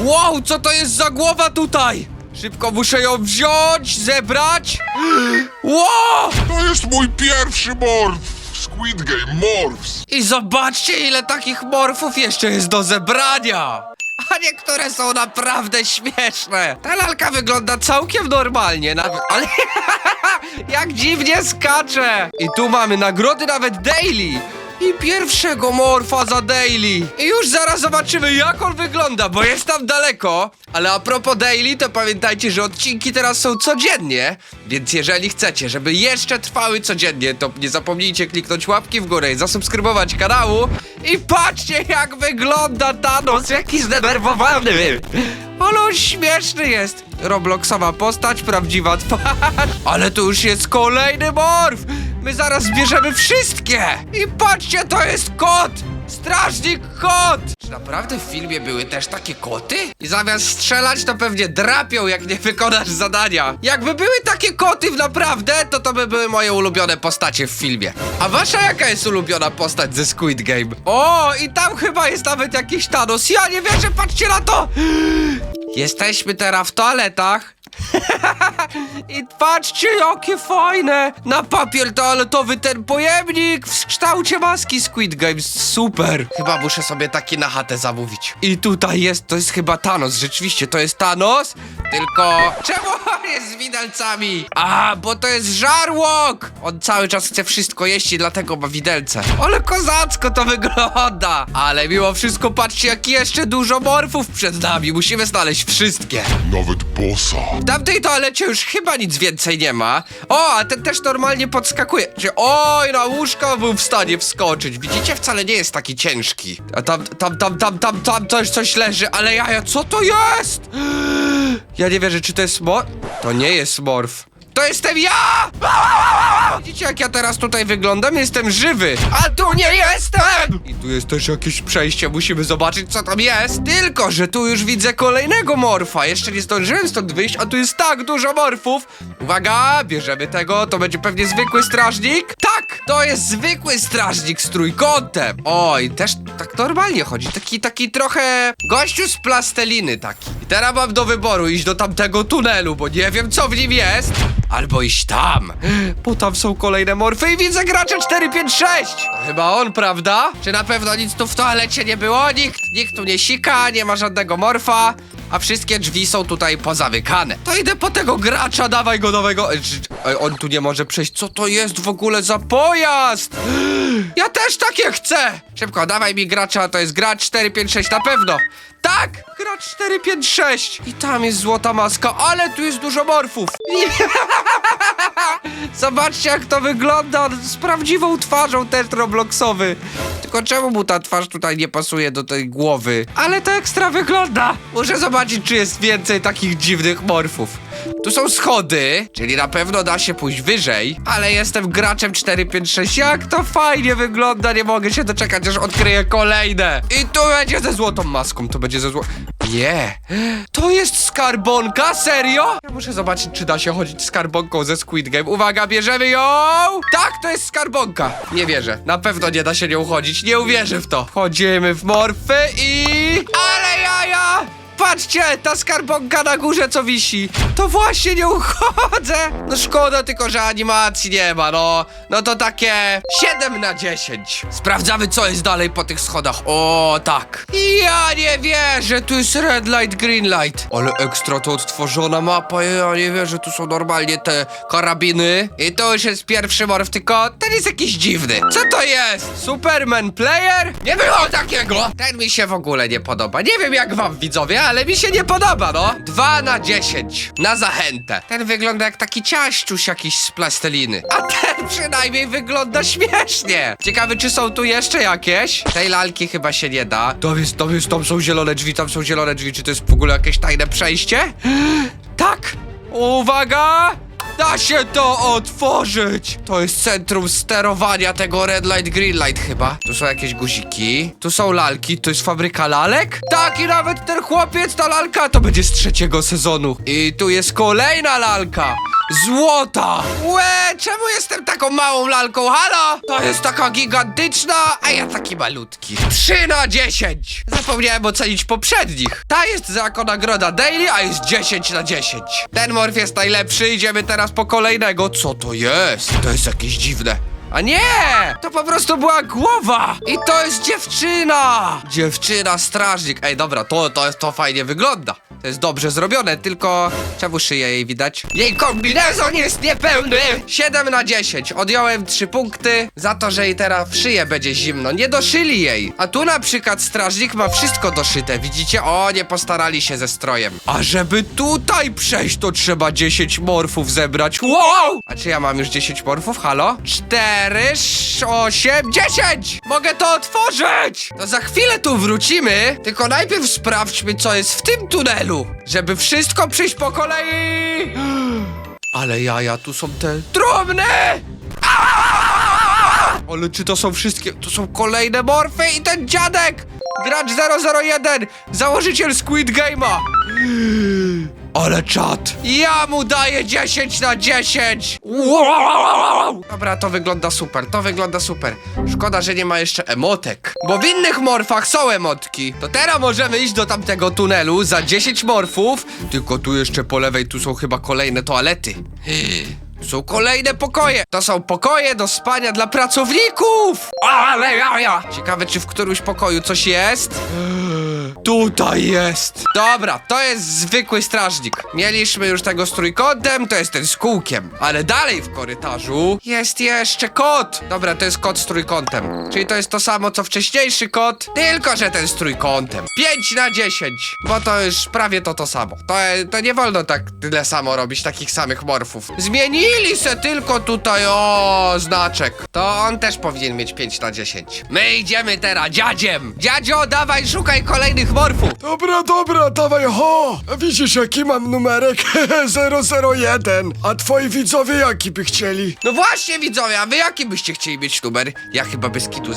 Wow, co to jest za głowa tutaj? Szybko muszę ją wziąć, zebrać. Wow! To jest mój pierwszy morf! Squid Game Morphs! I zobaczcie, ile takich morfów jeszcze jest do zebrania! A niektóre są naprawdę śmieszne. Ta lalka wygląda całkiem normalnie, nawet, ale jak dziwnie skacze. I tu mamy nagrody nawet daily. I pierwszego morfa za daily. I już zaraz zobaczymy, jak on wygląda, bo jest tam daleko. Ale a propos daily, to pamiętajcie, że odcinki teraz są codziennie. Więc jeżeli chcecie, żeby jeszcze trwały codziennie, to nie zapomnijcie kliknąć łapki w górę i zasubskrybować kanału. I patrzcie, jak wygląda Thanos, jaki zdenerwowany. Ale on śmieszny jest. Robloxowa postać, prawdziwa twarz. Ale tu już jest kolejny morf. My zaraz zbierzemy wszystkie. I patrzcie, to jest kot. Strażnik kot! Czy naprawdę w filmie były też takie koty? I zamiast strzelać, to pewnie drapią, jak nie wykonasz zadania. Jakby były takie koty w naprawdę, to to by były moje ulubione postacie w filmie. A wasza jaka jest ulubiona postać ze Squid Game? O, i tam chyba jest nawet jakiś Thanos. Ja nie wierzę, patrzcie na to! Jesteśmy teraz w toaletach. I patrzcie, jakie fajne! Na papier toaletowy ten pojemnik w kształcie maski Squid Games. Super! Chyba muszę sobie taki na chatę zamówić. I tutaj jest, to jest chyba Thanos. Rzeczywiście, to jest Thanos. Tylko... Czemu on jest z widelcami? A, bo to jest żarłok! On cały czas chce wszystko jeść i dlatego ma widelce. Ale kozacko to wygląda! Ale mimo wszystko, patrzcie, jak jeszcze dużo morfów przed nami. Musimy znaleźć wszystkie. Nawet bossa. Tamtej toalecie już chyba nic więcej nie ma. O, a ten też normalnie podskakuje. Czy oj, na łóżko był w stanie wskoczyć. Widzicie, wcale nie jest taki ciężki. A tam, tam, tam, tam, tam, tam coś, coś leży, ale jaja, co to jest? Ja nie wierzę, czy to jest mor... To nie jest morf. To jestem ja! Widzicie, jak ja teraz tutaj wyglądam? Jestem żywy, a tu nie jestem! I tu jest też jakieś przejście, musimy zobaczyć, co tam jest. Tylko, że tu już widzę kolejnego morfa. Jeszcze nie zdążyłem stąd wyjść, a tu jest tak dużo morfów. Uwaga, bierzemy tego, to będzie pewnie zwykły strażnik. Tak, to jest zwykły strażnik z trójkątem. Oj, też tak normalnie chodzi. Taki, taki trochę gościu z plasteliny taki. I teraz mam do wyboru iść do tamtego tunelu, bo nie wiem, co w nim jest. Albo iść tam, bo tam są kolejne morfy i widzę gracza 456. To chyba on, prawda? Czy na pewno nic tu w toalecie nie było? Nikt, nikt tu nie sika, nie ma żadnego morfa. A wszystkie drzwi są tutaj pozamykane. To idę po tego gracza, dawaj go nowego. On tu nie może przejść. Co to jest w ogóle za pojazd? Ja też takie chcę! Szybko, dawaj mi gracza, to jest gracz 456 na pewno. Tak! Gracz 456! I tam jest złota maska, ale tu jest dużo morfów. Zobaczcie jak to wygląda, z prawdziwą twarzą też. Tylko czemu mu ta twarz tutaj nie pasuje do tej głowy? Ale to ekstra wygląda. Muszę zobaczyć, czy jest więcej takich dziwnych morfów. Tu są schody, czyli na pewno da się pójść wyżej, ale jestem graczem 456. Jak to fajnie wygląda, nie mogę się doczekać, aż odkryję kolejne. I tu będzie ze złotą maską, to będzie ze złotą... Nie, to jest skarbonka? Serio? Ja muszę zobaczyć, czy da się chodzić skarbonką ze Squid Game. Uwaga, bierzemy ją! Tak, to jest skarbonka. Nie wierzę, na pewno nie da się nią chodzić, nie uwierzę w to. Wchodzimy w morfy i... Ale jaja! Patrzcie, ta skarbonka na górze co wisi. To właśnie nie uchodzę. No szkoda tylko, że animacji nie ma, no. No to takie 7 na 10. Sprawdzamy, co jest dalej po tych schodach. O, tak. Ja nie wierzę, tu jest red light, green light. Ale ekstra to odtworzona mapa, ja nie wierzę, tu są normalnie te karabiny. I to już jest pierwszy morf, tylko ten jest jakiś dziwny. Co to jest? Superman player? Nie było takiego. Ten mi się w ogóle nie podoba. Nie wiem jak wam widzowie, ale mi się nie podoba, no. 2 na 10. Na zachętę. Ten wygląda jak taki ciaściuś jakiś z plasteliny. A ten przynajmniej wygląda śmiesznie. Ciekawy, czy są tu jeszcze jakieś? Tej lalki chyba się nie da. Tam jest, tam jest, tam są zielone drzwi, tam są zielone drzwi. Czy to jest w ogóle jakieś tajne przejście? Tak! Uwaga! Da się to otworzyć! To jest centrum sterowania tego red light, green light chyba. Tu są jakieś guziki. Tu są lalki. To jest fabryka lalek? Tak, i nawet ten chłopiec, ta lalka to będzie z trzeciego sezonu. I tu jest kolejna lalka. Złota! Łe, czemu jestem taką małą lalką? Halo? To jest taka gigantyczna, a ja taki malutki. 3 na 10! Zapomniałem ocenić poprzednich. Ta jest jako nagroda daily, a jest 10 na 10. Ten morf jest najlepszy, idziemy teraz po kolejnego. Co to jest? To jest jakieś dziwne. A nie! To po prostu była głowa! I to jest dziewczyna! Dziewczyna strażnik. Ej, dobra, to, to, to fajnie wygląda. To jest dobrze zrobione, tylko czemu szyję jej widać? Jej kombinezon jest niepełny! 7 na 10. Odjąłem 3 punkty za to, że jej teraz w szyję będzie zimno. Nie doszyli jej. A tu na przykład strażnik ma wszystko doszyte. Widzicie? O, nie postarali się ze strojem. A żeby tutaj przejść, to trzeba 10 morfów zebrać. Wow! A czy ja mam już 10 morfów? Halo? 4, 8, 10! Mogę to otworzyć! To za chwilę tu wrócimy, tylko najpierw sprawdźmy, co jest w tym tunelu. Żeby wszystko przyjść po kolei. Ale jaja, tu są te trumny! Ale czy to są wszystkie? To są kolejne morfy i ten dziadek! Gracz 001! Założyciel Squid Game'a! Ale czad! Ja mu daję 10 na 10! Wow! Dobra, to wygląda super, to wygląda super. Szkoda, że nie ma jeszcze emotek. Bo w innych morfach są emotki. To teraz możemy iść do tamtego tunelu za 10 morfów. Tylko tu jeszcze po lewej, tu są chyba kolejne toalety. Są kolejne pokoje. To są pokoje do spania dla pracowników. Ale jaja! Ciekawe, czy w którymś pokoju coś jest? Tutaj jest! Dobra, to jest zwykły strażnik. Mieliśmy już tego z trójkątem, to jest ten z kółkiem. Ale dalej w korytarzu jest jeszcze kot! Dobra, to jest kot z trójkątem. Czyli to jest to samo co wcześniejszy kot, tylko że ten z trójkątem. 5 na 10, bo to już prawie to to samo. To, to nie wolno tak tyle samo robić, takich samych morfów. Zmienili se tylko tutaj, o, znaczek. To on też powinien mieć 5 na 10. My idziemy teraz dziadziem! Dziadzio, dawaj, szukaj kolejnych morfów! Dobra, dobra, dawaj ho! Widzisz jaki mam numerek? 001. A twoi widzowie jaki by chcieli? No właśnie widzowie, a wy jaki byście chcieli mieć numer? Ja chyba bez kitu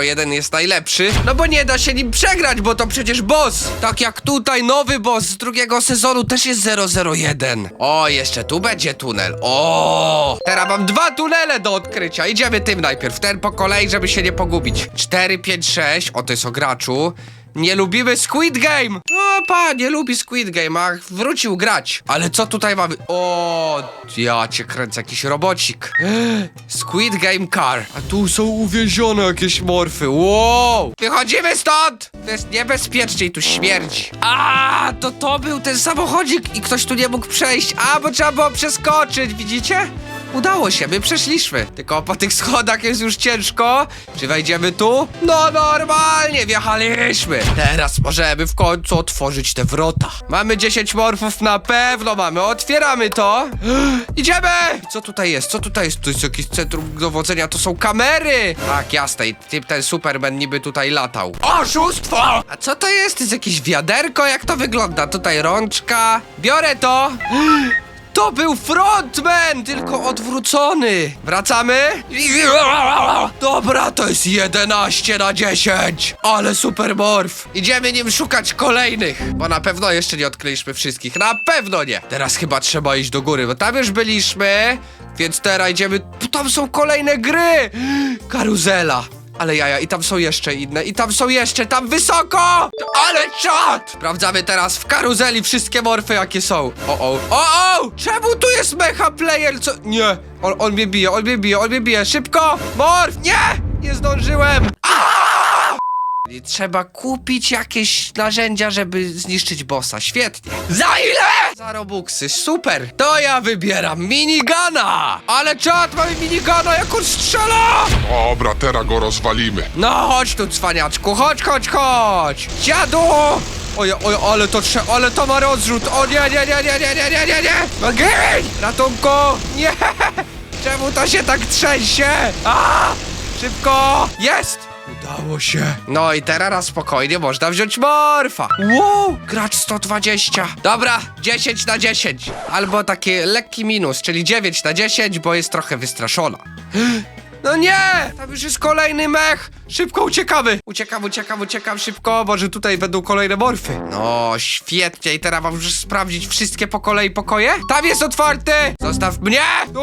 001 jest najlepszy, no bo nie da się nim przegrać, bo to przecież boss! Tak jak tutaj nowy boss z drugiego sezonu też jest 001. O, jeszcze tu będzie tunel. O! Teraz mam dwa tunele do odkrycia. Idziemy tym najpierw, ten po kolei, żeby się nie pogubić. 4, 5, 6. O, to jest o graczu. Nie lubimy Squid Game! O, pa, nie lubi Squid Game, a wrócił grać. Ale co tutaj mamy? O, ja cię kręcę, jakiś robocik. Squid Game Car. A tu są uwięzione jakieś morfy. Wow! Wychodzimy stąd! To jest niebezpiecznie i tu śmierdzi. A, to to był ten samochodzik i ktoś tu nie mógł przejść. A, bo trzeba było przeskoczyć, widzicie? Udało się, my przeszliśmy. Tylko po tych schodach jest już ciężko. Czy wejdziemy tu? No normalnie, wjechaliśmy. Teraz możemy w końcu otworzyć te wrota. Mamy 10 morfów na pewno mamy. Otwieramy to. Idziemy! Co tutaj jest? Co tutaj jest? To jest jakieś centrum dowodzenia, to są kamery! Tak, jasne. I ty- ten Superman niby tutaj latał. Oszustwo! A co to jest? To jest jakieś wiaderko? Jak to wygląda? Tutaj rączka. Biorę to. To był frontman, tylko odwrócony. Wracamy? Dobra, to jest 11 na 10. Ale super morf. Idziemy nim szukać kolejnych, bo na pewno jeszcze nie odkryliśmy wszystkich. Na pewno nie. Teraz chyba trzeba iść do góry, bo tam już byliśmy, więc teraz idziemy. Tam są kolejne gry. Karuzela. Ale jaja, i tam są jeszcze inne, i tam są jeszcze, tam wysoko! Ale czad! Sprawdzamy teraz w karuzeli wszystkie morfy, jakie są. O, o, o, o! Czemu tu jest mecha player? Co? Nie! On, on mnie bije, on mnie bije, on mnie bije. Szybko! Morf! Nie! Nie zdążyłem! Aaaa! Trzeba kupić jakieś narzędzia, żeby zniszczyć bossa. Świetnie. Za ile? Za robuxy. Super. To ja wybieram minigana. Ale czad, mamy minigana, jak on strzela! Dobra, teraz go rozwalimy. No chodź tu, cwaniaczku, chodź, chodź, chodź! Dziadu! Oj, oj, ale to trze... ale to ma rozrzut! O nie, nie, nie, nie, nie, nie, nie, nie, nie! No gin! Ratunku! Nie! Czemu to się tak trzęsie? A! Szybko! Jest! Udało się. No i teraz spokojnie można wziąć morfa. Wow! Gracz 120. Dobra, 10 na 10. Albo taki lekki minus, czyli 9 na 10, bo jest trochę wystraszona. No nie! Tam już jest kolejny mech! Szybko uciekamy! Uciekam, uciekam, uciekam szybko, może tutaj będą kolejne morfy. No, świetnie. I teraz mam już sprawdzić wszystkie po kolei pokoje? Tam jest otwarty! Zostaw mnie! Tu!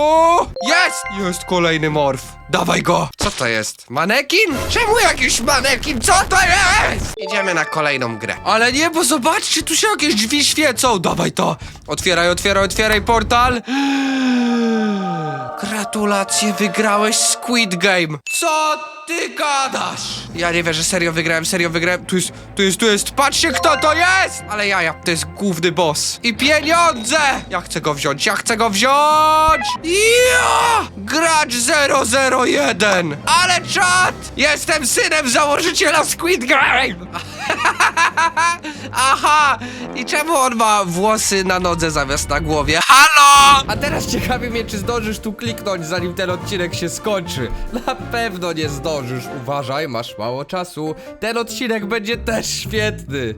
Jest! Jest kolejny morf. Dawaj go! Co to jest? Manekin? Czemu jakiś manekin? Co to jest? Idziemy na kolejną grę. Ale nie, bo zobaczcie, tu się jakieś drzwi świecą. Dawaj to! Otwieraj, otwieraj, otwieraj portal. Gratulacje, wygrałeś Squid Game. Co ty gadasz? Ja nie wierzę, serio wygrałem, serio wygrałem. Tu jest, tu jest, tu jest. Patrzcie, kto to jest! Ale jaja, to jest główny boss. I pieniądze! Ja chcę go wziąć, ja chcę go wziąć! Ja! Gracz 001! Ale czad! Jestem synem założyciela Squid Game! Aha! I czemu on ma włosy na nodze zamiast na głowie? Halo! A teraz ciekawi mnie, czy zdążysz tu kliknąć, zanim ten odcinek się skończy. Na pewno nie zdążysz. Uważaj, masz mało czasu. Ten odcinek będzie też świetny.